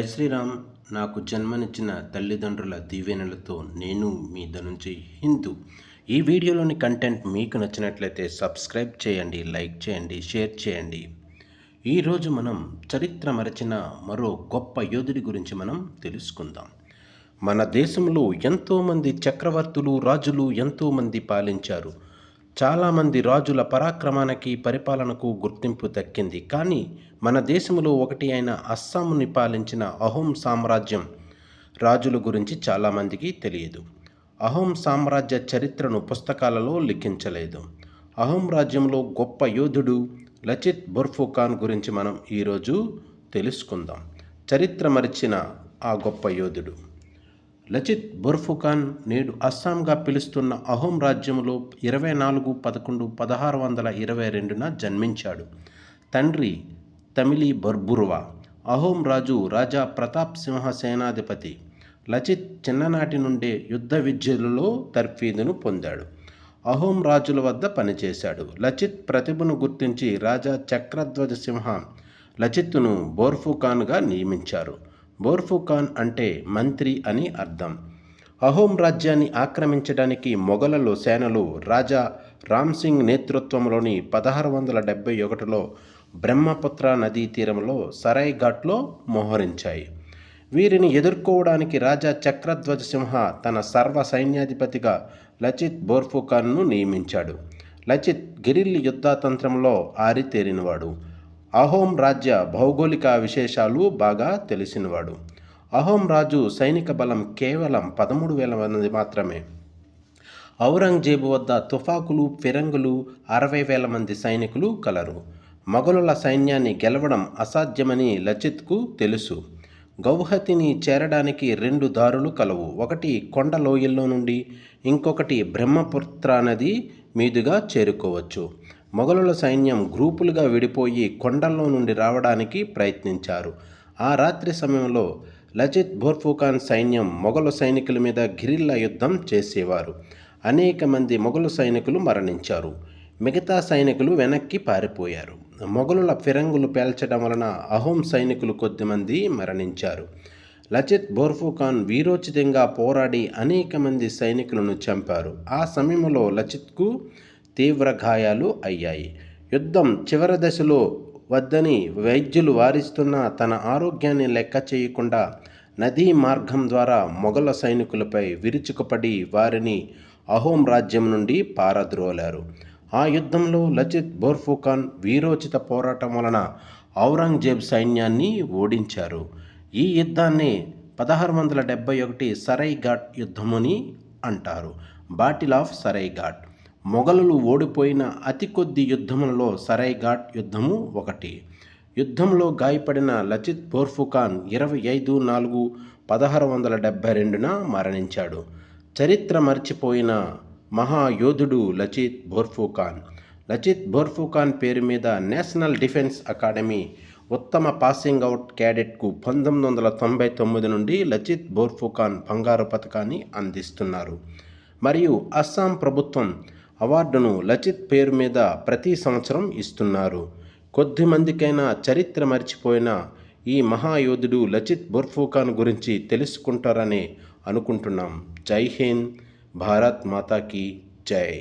జై శ్రీరామ్. నాకు జన్మనిచ్చిన తల్లిదండ్రుల దీవెనలతో నేను మీ నుంచి హిందూ. ఈ వీడియోలోని కంటెంట్ మీకు నచ్చినట్లయితే సబ్స్క్రైబ్ చేయండి లైక్ చేయండి షేర్ చేయండి. ఈరోజు మనం చరిత్ర మరచిన మరో గొప్ప యోధుడి గురించి మనం తెలుసుకుందాం. మన దేశంలో ఎంతోమంది చక్రవర్తులు రాజులు ఎంతోమంది పాలించారు. చాలామంది రాజుల పరాక్రమానికి పరిపాలనకు గుర్తింపు దక్కింది. కానీ మన దేశంలో ఒకటి అయిన అస్సాంని పాలించిన అహోం సామ్రాజ్యం రాజుల గురించి చాలామందికి తెలియదు. అహోం సామ్రాజ్య చరిత్రను పుస్తకాలలో లిఖించలేదు. అహోం రాజ్యంలో గొప్ప యోధుడు లచిత్ బొర్ఫుఖాన్ గురించి మనం ఈరోజు తెలుసుకుందాం. చరిత్ర మరిచిన ఆ గొప్ప యోధుడు. లచిత్ బొర్ఫుఖాన్ నేడు అస్సాంగా పిలుస్తున్న అహోం రాజ్యంలో ఇరవై నాలుగు పదకొండు పదహారు వందల ఇరవై రెండున జన్మించాడు. తండ్రి తమిళి బర్బుర్వా అహోం రాజు రాజా ప్రతాప్ సింహ సేనాధిపతి. లచిత్ చిన్ననాటి నుండే యుద్ధ విద్యలలో తర్ఫీదును పొందాడు. అహోం రాజుల వద్ద పనిచేశాడు. లచిత్ ప్రతిభను గుర్తించి రాజా చక్రధ్వజ సింహ లచిత్తును బోర్ఫుఖాన్గా నియమించారు. బోర్ఫుఖాన్ అంటే మంత్రి అని అర్థం. అహోం రాజ్యాన్ని ఆక్రమించడానికి మొఘలలో సేనలు రాజా రామ్సింగ్ నేతృత్వంలోని పదహారు వందల డెబ్బై ఒకటిలో బ్రహ్మపుత్ర నదీ తీరంలో సరాయ్ ఘాట్లో మోహరించాయి. వీరిని ఎదుర్కోవడానికి రాజా చక్రధ్వజ సింహ తన సర్వ సైన్యాధిపతిగా లచిత్ బోర్ఫుఖాన్ను నియమించాడు. లచిత్ గిరిల్ యుద్ధతంత్రంలో ఆరితేరినవాడు. అహోం రాజ్య భౌగోళిక విశేషాలు బాగా తెలిసినవాడు. అహోం రాజు సైనిక బలం కేవలం పదమూడు వేల మంది మాత్రమే. ఔరంగజేబు వద్ద తుఫాకులు ఫిరంగులు అరవై వేల మంది సైనికులు కలరు. మొఘలుల సైన్యాన్ని గెలవడం అసాధ్యమని లచిత్కు తెలుసు. గౌహతిని చేరడానికి రెండు దారులు కలవు. ఒకటి కొండ లోయల్లో నుండి ఇంకొకటి బ్రహ్మపుత్ర నది మీదుగా చేరుకోవచ్చు. మొఘలుల సైన్యం గ్రూపులుగా విడిపోయి కొండల్లో నుండి రావడానికి ప్రయత్నించారు. ఆ రాత్రి సమయంలో లచిత్ బోర్ఫుఖాన్ సైన్యం మొఘలు సైనికుల మీద గిరిల్లా యుద్ధం చేసేవారు. అనేక మంది మొఘలు సైనికులు మరణించారు. మిగతా సైనికులు వెనక్కి పారిపోయారు. మొఘలుల ఫిరంగులు పేల్చడం వలన అహోం సైనికులు కొద్దిమంది మరణించారు. లచిత్ బోర్ఫుఖాన్ వీరోచితంగా పోరాడి అనేక మంది సైనికులను చంపారు. ఆ సమయంలో లచిత్కు తీవ్ర గాయాలు అయ్యాయి. యుద్ధం చివరి దశలో వద్దని వైద్యులు వారిస్తున్న తన ఆరోగ్యాన్ని లెక్క చేయకుండా నదీ మార్గం ద్వారా మొఘల సైనికులపై విరుచుకుపడి వారిని అహోం రాజ్యం నుండి పారద్రోలారు. ఆ యుద్ధంలో లచిత్ బోర్ఫుఖాన్ వీరోచిత పోరాటం వలన ఔరంగజేబ్ సైన్యాన్ని ఓడించారు. ఈ యుద్ధాన్ని పదహారు వందల డెబ్బై ఒకటి సరైఘాట్ యుద్ధముని అంటారు. Battle of Saraighat. మొఘలులు ఓడిపోయిన అతి కొద్ది యుద్ధములలో సరై ఘాట్ యుద్ధము ఒకటి. యుద్ధంలో గాయపడిన లచిత్ బోర్ఫుఖాన్ ఇరవై ఐదు నాలుగు పదహారు వందల డెబ్బై రెండున మరణించాడు. చరిత్ర మర్చిపోయిన మహాయోధుడు లచిత్ బోర్ఫుఖాన్ లచిత్ బోర్ఫుఖాన్ పేరు మీద నేషనల్ డిఫెన్స్ అకాడమీ ఉత్తమ పాసింగ్ అవుట్ క్యాడెట్కు పంతొమ్మిది వందల తొంభై తొమ్మిది నుండి లచిత్ బోర్ఫుఖాన్ బంగారు పథకాన్ని అందిస్తున్నారు. మరియు అస్సాం ప్రభుత్వం అవార్డును లచిత్ పేరు మీద ప్రతి సంవత్సరం ఇస్తున్నారు. కొద్ది మందికైనా చరిత్ర మర్చిపోయిన ఈ మహాయోధుడు లచిత్ బుర్ఫూఖాన్ గురించి తెలుసుకుంటారని అనుకుంటున్నాం. జై హింద్ భారత్ మాతాకి జై.